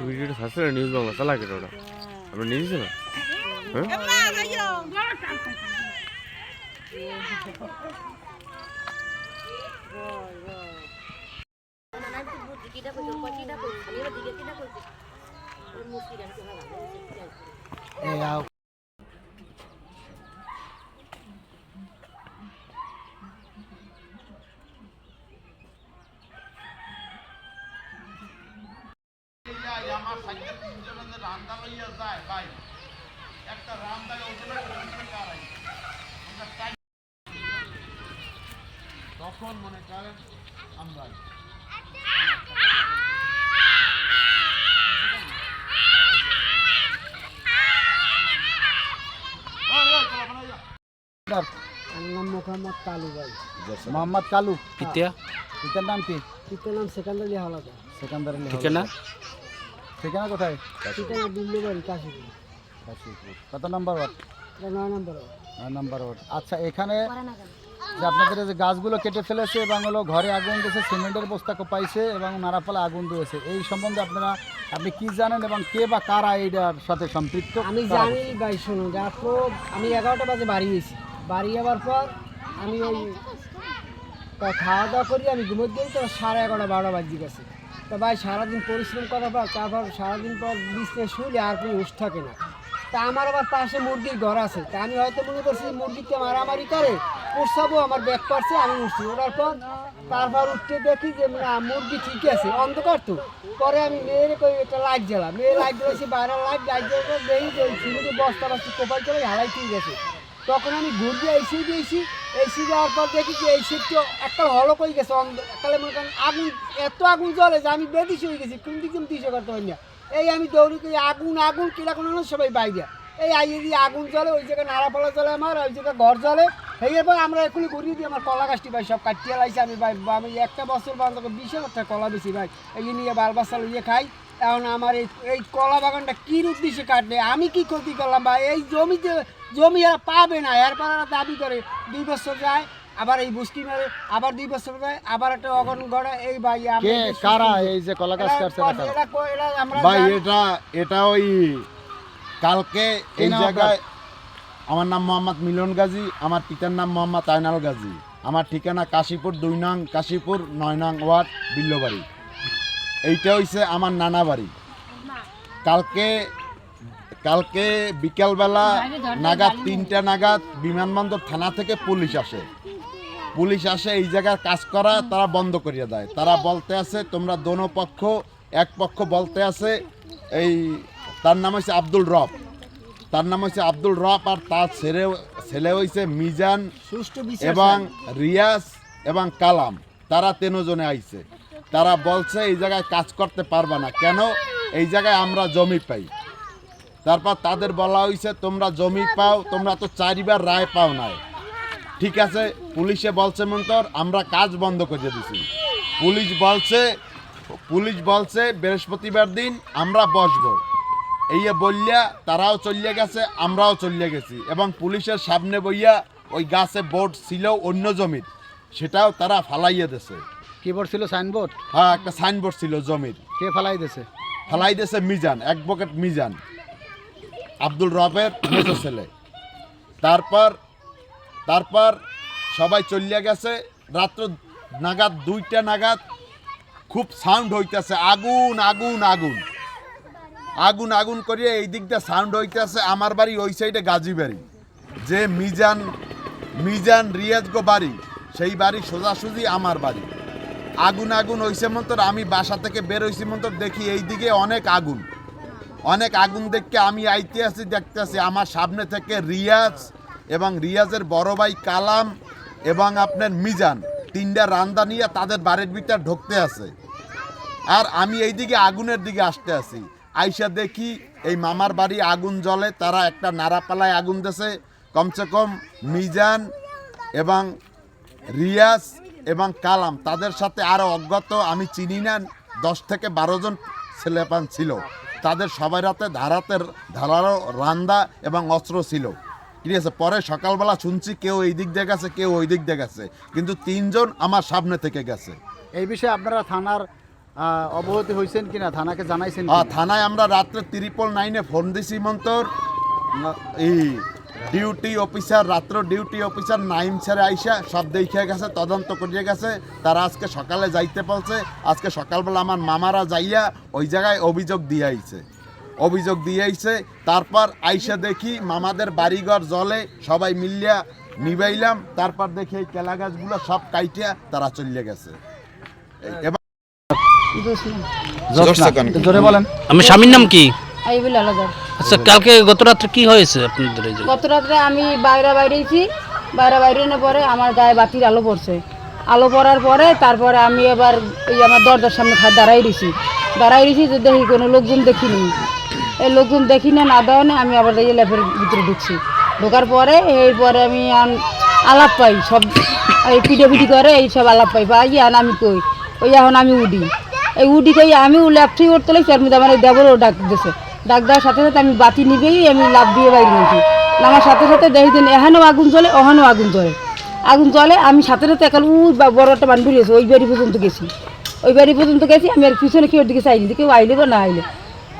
ভিডিওটা search news Bangla চালা কেটে ওটা আপনি নিয়েছেন না আমার সাইডে তিনজনের রান্দা লইয়া যায় ভাই একটা রান্দা ওজনে পঞ্চাশ আড়াই আমরা চাই- তখন মনে করেন আমরা আমার নাম মোহাম্মদ কালু ভাই। মোহাম্মদ কালু? পিতিয়া? পিতার নাম কি? পিতার নাম সেকেন্ডার আলী হাওলাদা সেকান্দার আলী ঠিকানা? ঠিকানা কোথায়? ঠিকানা দিল্লি বাড়ি কাশীপুর। কাশীপুর। কত নম্বর ওয়ার্ড? এটা নয় নম্বর নয় নম্বর ওয়ার্ড। আচ্ছা এখানে যে আপনাদের যে গাছগুলো কেটে ফেলেছে এবং হলো ঘরে আগুন দিয়েছে সিমেন্টের বস্তা কোপাইছে এবং নারাপালা আগুন দিয়েছে এই সম্বন্ধে আপনারা আপনি কি জানেন এবং কে বা কারা এইটার সাথে সম্পৃক্ত? আমি জানি ভাই শোনো রাত্র আমি এগারোটা বাজে বাড়ি গেছি। বাড়ি যাওয়ার পর আমি ওই খাওয়া দাওয়া করি আমি ঘুমোতে দিই তো সাড়ে এগারোটা বারোটা বাজে গেছে। তা ভাই সারাদিন পরিশ্রম করার পর তারপর সারাদিন পর বিছনে শুলে আর কোনো হুশ থাকে না। তা আমার আবার পাশে মুরগির ঘর আছে। তা আমি হয়তো মনে করছি মুরগিকে মারামারি করে উঠছাবো আমার ব্যাগ পারছে, আমি উঠছি। ওঠার পর তারপর উঠতে দেখি যে, না, মুরগি ঠিক আছে, অন্ধকার তো। পরে আমি মেয়ের কই একটা লাইট জ্বালা। মেয়ে লাইট জ্বালাইছি বাইরে লাইট লাইট জ্বালাতে দেখি যে সিমেন্টে বস্তা বস্তা কোপাল চলে হালাই ঠিক গেছে তখন আমি ঘুর দিয়ে এসি দিয়েছি। এসি দেওয়ার পর দেখি যে এই সিটটা একটা হলক হয়ে গেছে, অন্ধ- তাহলে মনে করেন আগুন এত আগুন জ্বলে যে আমি বেদিস হয়ে গেছি কোন দিকে দিশে করতে পারি না। এই আমি দৌড়ি করি, আগুন আগুন কিলা কোনো সবাই বাইরে এই আইয়ে দিয়ে আগুন জ্বলে, ওই জায়গায় নাড়াপালা জ্বলে আমার, ওই জায়গায় ঘর জ্বলে। এই এরপর আমরা এখনই ঘুরিয়ে দিই, আমার কলা গাছটি ভাই সব কাটিয়ে লাইছি। আমি ভাই, আমি একটা বছর বান্ধব বিশ হাজার কলা বেশি ভাই। এই নিয়ে বাল বাচ্চা ইয়ে খাই। এখন আমার এই এই কলা বাগানটা কী উদ্দেশ্যে কাটলে আমি কি ক্ষতি করলাম ভাই? এই জমিতে, জমি এরা পাবে না, এরপর এরা দাবি করে, দুই বছর যায়। আবার এই বুস্কি মারে আবার দুই বছর যায় আবার একটা অগন গড়ে এই ভাই কে কারা এই যে কলা গাছ কাটছে ভাই এটা এটা ওই কালকে এই জায়গায় আমার নাম মোহাম্মদ মিলন গাজী আমার পিতার নাম মোহাম্মদ আয়নাল গাজী। আমার ঠিকানা কাশীপুর দুই নং কাশীপুর নয় নং ওয়ার্ড বিল্লবাড়ি। এইটা হইছে আমার নানা বাড়ি। কালকে কালকে বিকালবেলা নাগাদ তিনটা নাগাদ বিমানবন্দর থানা থেকে পুলিশ আসে। পুলিশ আসে এই জায়গায় কাজ করা তারা বন্ধ করিয়ে দেয়। তারা বলতে আছে তোমরা দোনো পক্ষ এক পক্ষ বলতে আছে এই তার নাম হচ্ছে আব্দুল রব। তার নাম হচ্ছে আব্দুল রব আর তার ছেলে ছেলে হয়েছে মিজান এবং রিয়াজ এবং কালাম। তারা তিনজনে আইছে। তারা বলছে এই জায়গায় কাজ করতে পারবে না। কেন? এই জায়গায় আমরা জমি পাই। তারপর তাদের বলা হয়েছে তোমরা জমি পাও তোমরা তো চারিবার রায় পাও নাই। ঠিক আছে পুলিশে বলছে মন্তর আমরা কাজ বন্ধ করে দিছি। পুলিশ বলছে পুলিশ বলছে বৃহস্পতিবার দিন আমরা বসবো। এই বললিয়া তারাও চলিয়ে গেছে আমরাও চলিয়ে গেছি। এবং পুলিশের সামনে বইয়া ওই গাছে বোর্ড ছিল অন্য জমির সেটাও তারা ফালাইয়ে দিছে। কিবোর্ড ছিল সাইনবোর্ড? হ্যাঁ একটা সাইনবোর্ড ছিল জমির। কে ফেলাই দিয়েছে ফালাই দিয়েছে মিজান অ্যাডভোকেট মিজান। আব্দুল রবের মেজো ছেলে। তারপর তারপর সবাই চলিয়া গেছে। রাত্র নাগাদ, দুইটা নাগাদ খুব সাউন্ড হইতেছে। আগুন আগুন আগুন। আগুন আগুন করিয়ে এই দিকটা সাউন্ড হইতেছে। আমার বাড়ি ওই সাইডে গাজী বাড়ি যে মিজান মিজান রিয়াজগো বাড়ি, সেই বাড়ি সোজাসুজি আমার বাড়ি। আগুন আগুন হইছে মন্তর আমি বাসা থেকে বের হইছি মন্তর দেখি এই দিকে অনেক আগুন। অনেক আগুন দেখে আমি আইতে আছি দেখতে আছি আমার সামনে থেকে রিয়াজ এবং রিয়াজের বড় ভাই কালাম এবং আপনার মিজান, তিনটা রান্দা নিয়ে তাদের বাড়ির ভিতর ঢুকতে আছে। আর আমি এইদিকে আগুনের দিকে আসতে আছি। আইসা দেখি এই মামার বাড়ি আগুন জ্বলে, তারা একটা নাড়াপালায় আগুন দেছে। কমসে কম মিজান এবং রিয়াজ এবং কালাম তাদের সাথে আরও অজ্ঞাত, আমি চিনি না, দশ থেকে বারো জন ছেলেপান ছিল। তাদের সবাই রাতে ধারাতে ধারালো রান্দা এবং অস্ত্র ছিল। ঠিক আছে পরে সকালবেলা শুনছি কেউ এই দিক দিয়ে গেছে কেউ ওই দিক দিয়ে গেছে। কিন্তু তিনজন আমার সামনে থেকে গেছে। এই বিষয়ে আপনারা থানার আহ, অবগতি হয়েছেন কিনা? থানাকে জানাইছেন থানায় আমরা রাত্রে ত্রিপল নাইনে ফোন দিছি মন্তর। এই ডিউটি অফিসার রাত্র ডিউটি অফিসার নাইম ছেড়ে আইসা সব দেখে গেছে তদন্ত করিয়ে গেছে। তারা আজকে সকালে যাইতে পারছে। আজকে সকালবেলা আমার মামারা যাইয়া ওই জায়গায় অভিযোগ দিয়ে আইছে। অভিযোগ দিয়ে আইছে তারপর আইসা দেখি মামাদের বাড়িঘর জলে সবাই মিলিয়া নিবাইলাম। তারপর দেখি এই কেলা গাছগুলো সব কাইটিয়া তারা চলে গেছে। এবার জোৎস্না, একটু জোরে বলেন। আমি স্বামীর নাম কি? আইবুল আচ্ছা কালকে গত রাত্রে কি হয়েছে আপনাদের গত রাত্রে আমি বাইরে বাইরেছি। বাইরে বাইরে পরে আমার গায়ে বাতির আলো পড়ছে। আলো পড়ার পরে তারপরে আমি এবার এই আমার দরজার সামনে দাঁড়াই রয়েছি দাঁড়াই রয়েছি তো দেখি কোনো লোকজন দেখিনি। এই লোকজন দেখি না না দেওয়া না আমি আবার এই ল্যাপের ভিতরে ঢুকছি। ঢোকার পরে, এরপরে আমি আলাপ পাই, সব এই পিঠে করে, এই সব আলাপ পাই পাই আন আমি কই? ওই এখন আমি উডি। এই উডি কই, আমি ও ল্যাপটি উঠতে লাগছি, আর আমার এই দেবরও ডাক দিছে ডাক দেওয়ার সাথে সাথে আমি বাতি নিবেই, আমি লাভ দিয়ে বাইরে নিয়েছি। আমার সাথে সাথে দেখি দিন এখানেও আগুন জ্বলে ওখানেও আগুন জ্বলে। আগুন জ্বলে, আমি সাথে সাথে একাল উ বড় একটা বান বেরিয়েছে ওই বাড়ি পর্যন্ত গেছি। ওই বাড়ি পর্যন্ত গেছি, আমি আর পিছনে কেউ দিকে চাইনি কেউ আইলে বা না আইলে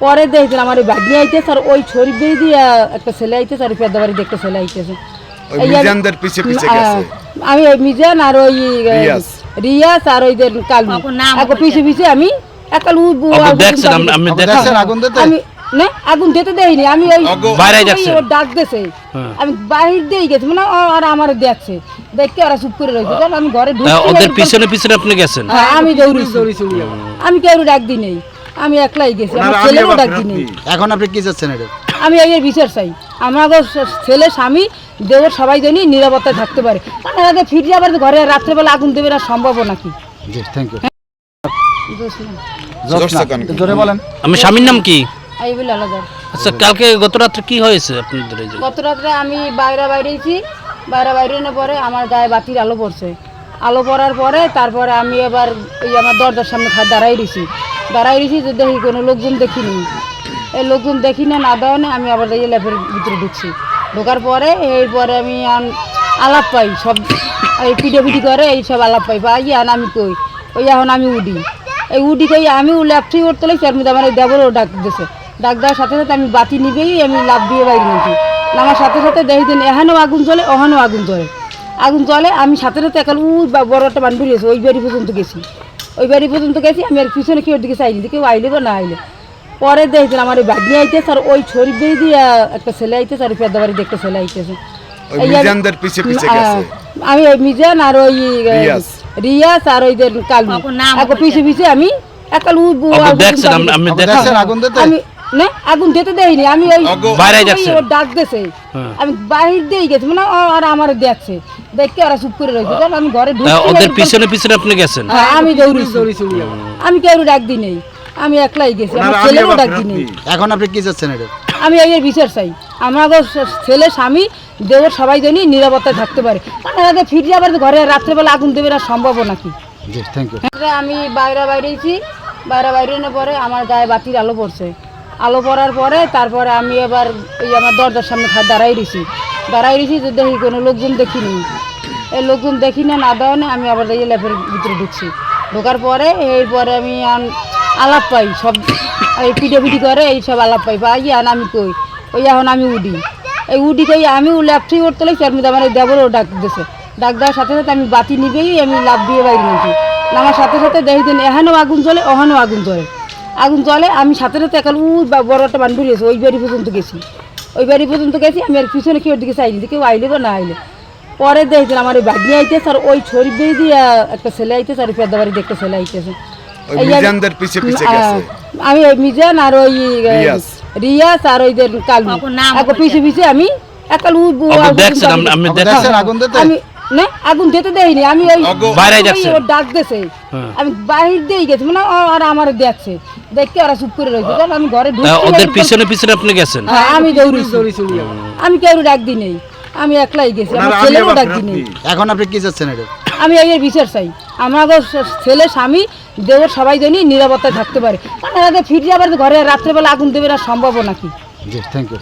পরে দেখছিলাম আমার ওই বাগনি আইতেছে আর ওই ছড়ি দিয়ে একটা ছেলে আইতেছে আর পেদা বাড়িতে একটা ছেলে আইতেছে। ওই আমি- মিজানদের পিছে পিছে গেছে। আমি ওই মিজান আর ওই। রিয়াজ। আর ওই কালু। এক পিছে পিছে আমি একাল আমি না আগুন দিতে দেয়নি আমি ওই বাইরে। ওর ডাক দেছে। হ্যাঁ। আমি বাহির দিয়ে গেছি। মানে ও- আর আমার দেখছে। দেখতে ওরা চুপ করে রয়েছে। কারণ আমি ঘরে ঢুকছি ওদের পিছনে পিছনে আপনি গেছেন? হ্যাঁ, আমি দৌড়িছি। আমি কেউ ডাক দিই নেই। আমি একলাই গেছি আমার ছেলেও ডাক দিই নেই। এখন আপনি কি চাচ্ছেন এটা? আমি এর বিচার চাই। আমার ছেলে স্বামী দেবর সবাই জানি নিরাপত্তায় থাকতে পারে। আগে ফিরে আবার ঘরে রাত্রেবেলা আগুন দেবে না সম্ভব নাকি? জি থ্যাংক ইউ জোরে বলেন। আমি স্বামীর নাম কি? আইবুল আলাদা আচ্ছা কালকে গত রাত্রে কি হয়েছে আপনাদের গত রাত্রে আমি বাইরে বাইরেছি বাইরে বাইরে পরে আমার গায়ে বাতির আলো পড়ছে। আলো পড়ার পরে তারপরে আমি এবার এই আমার দরজার সামনে দাঁড়াই রয়েছি দাঁড়াই রয়েছি তো দেখি কোনো লোকজন দেখিনি এই লোকজন দেখি না না দেওয়া আমি আবার এই ল্যাপের ভিতরে ঢুকছি। ঢোকার পরে, এরপরে আমি আলাপ পাই সব। এই পিঠে করে, এই সব আলাপ পাই। পাই আন আমি কই? ওই এখন আমি উডি। এই উডি কই? আমি ল্যাপটি উঠতে লাগছি, আর আমার এই দেবরও ডাক দিছে ডাক দেওয়ার সাথে সাথে আমি বাতি নিবেই, আমি লাভ দিয়ে বাইরে নিয়েছি আমার সাথে সাথে দেখি দিন এখানেও আগুন জ্বলে ওখানেও আগুন জ্বলে। আগুন জ্বলে, আমি সাথে সাথে একাল উই বা বড় একটা বান্ধবী বেরিয়েছে ওই বাড়ি পর্যন্ত গেছি। ওই বাড়ি পর্যন্ত গেছি আমি আর পিছনে কেউ দিকে চাইনি কেউ আইলে বা না আইলে। পরে দেখছিলাম আমার ওই বাড়ি আইতেছে আর ওই ছড়ি দিয়ে দিয়ে একটা ছেলে আইতেছে আর পেদা বাড়ি দেখতে ছেলে আইতেছে। আমি- মিজানদের পিছে পিছে আহ, গেছে। আমি ওই মিজান আর ওই। রিয়াজ। আর ওই যে কালু। পিছিয়ে পিছে পিছে আমি একাল আমি না আগুন দিতে দেয়নি। আমি ওই বাইরে ওর ডাক দেছে। হ্যাঁ। আমি বাহির দিয়ে গেছি মানে আর আমার দেখছে। দেখতে ওরা চুপ করে রয়েছে। কারণ আমি ঘরে ঢুকছি ওদের পিছনে পিছনে আপনি গেছেন? হ্যাঁ, আমি দৌড়িছি। আমি কেউ ডাক দিই নেই। আমি একলাই গেছি আমার ছেলেও ডাক দিই নেই। এখন আপনি কি চাচ্ছেন এটা? আমি এর বিচার চাই। আমার ছেলে স্বামী দেবর সবাই জানি নিরাপত্তায় থাকতে পারে। তার আগে ফিরে আবার ঘরে রাত্রেবেলা আগুন দেবে না সম্ভব নাকি? আমি বাইরে বাইরেছি বাইরে বাইরে পরে আমার গায়ে বাতির আলো পড়ছে। আলো পড়ার পরে তারপরে আমি এবার এই আমার দরজার সামনে দাঁড়াই রয়েছি দাঁড়াই রয়েছি তো দেখি কোনো লোকজন দেখিনি এই লোকজন দেখি না না দেওয়া আমি আবার এই ল্যাপের ভিতরে ঢুকছি। ঢোকার পরে এরপরে আমি আলাপ পাই সব। এই পিঠে করে, এই সব আলাপ পাই। পাই আন আমি কই? ওই এখন আমি উডি। এই উডি কই আমি ল্যাপটি উঠতে লাগছি আর মধ্যে আমার এই দেবরও ডাক দিছে। ডাক দেওয়ার সাথে সাথে আমি বাতি নিবেই, আমি লাভ দিয়ে বাইরে নিয়েছি নামার সাথে সাথে দেখি দিন এখানেও আগুন চলে ওখানেও আগুন জ্বলে। আগুন জ্বলে আমি সাথে সাথে একাল উই বা বড় একটা বান বেরিয়েছে ওই বাড়ি পর্যন্ত গেছি। ওই বাড়ি পর্যন্ত গেছি আমি আর পিছনে কেউ দিকে চাইনি কেউ আইলে বা না আইলে। পরে দেখছিলাম আমার ওই বাগনি আইতেছে আর ওই ছড়ি বেয়ে দিয়ে একটা ছেলে আইতেছে আর পেদা বাড়িতে একটা ছেলে আইতেছে। আমি- মিজানদের পিছে পিছে আহ, গেছে। আমি ওই মিজান আর ওই। রিয়াজ। আর ওই যে কালু। এক পিছে পিছে আমি একাল উই আমি না আগুন দিতে দেয়নি আমি ওই বাইরে ডাক দেছে। হ্যাঁ। আমি বাহির দিয়ে গেছি মানে আর আমার দেখছে দেখতে ওরা চুপ করে রয়েছে। আমি ঘরে ওদের পিছনে পিছনে আপনি গেছেন? হ্যাঁ, আমি দৌড়িছি আমি কেউ ডাক দিই নেই। আমি একলাই গেছি। আমার ছেলেও ডাক দিই নেই। এখন আপনি কি চাচ্ছেন এটা? আমি এর বিচার চাই। আমাদের ছেলে স্বামী দেব সবাই জানি নিরাপত্তায় থাকতে পারে। কারণ এরা ফিরে আবার ঘরে রাত্রেবেলা আগুন দেবে না সম্ভব নাকি? জি থ্যাংক ইউ